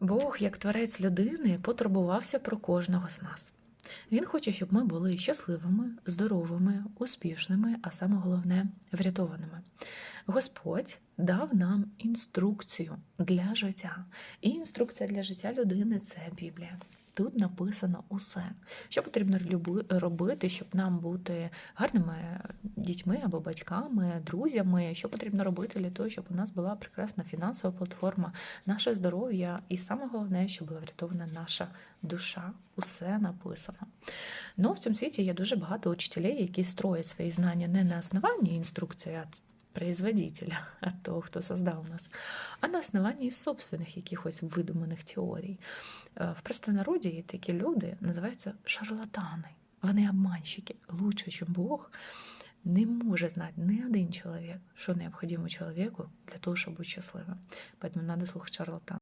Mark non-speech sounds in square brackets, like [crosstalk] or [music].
Бог, як творець людини, потурбувався про кожного з нас. Він хоче, щоб ми були щасливими, здоровими, успішними, а саме головне врятованими. Господь дав нам інструкцію для життя. І інструкція для життя людини це Біблія. Тут написано усе, що потрібно робити, щоб нам бути гарними дітьми або батьками, друзями, що потрібно робити для того, щоб у нас була прекрасна фінансова платформа, наше здоров'я, і саме головне, щоб була врятована наша душа. Усе написано. Ну, в цьому світі є дуже багато учителів, які строять свої знання не на основанні інструкції от производителя, [laughs] от того, хто создав нас, а на основанні собственних якихось видуманих теорій. Е, В простонароді такі люди називаються шарлатани. Вони обманщики. Лучше, ніж Бог, не може знати ні один чоловік, що необхідно чоловіку для того, щоб бути щасливим. Поэтому треба слухати шарлатана.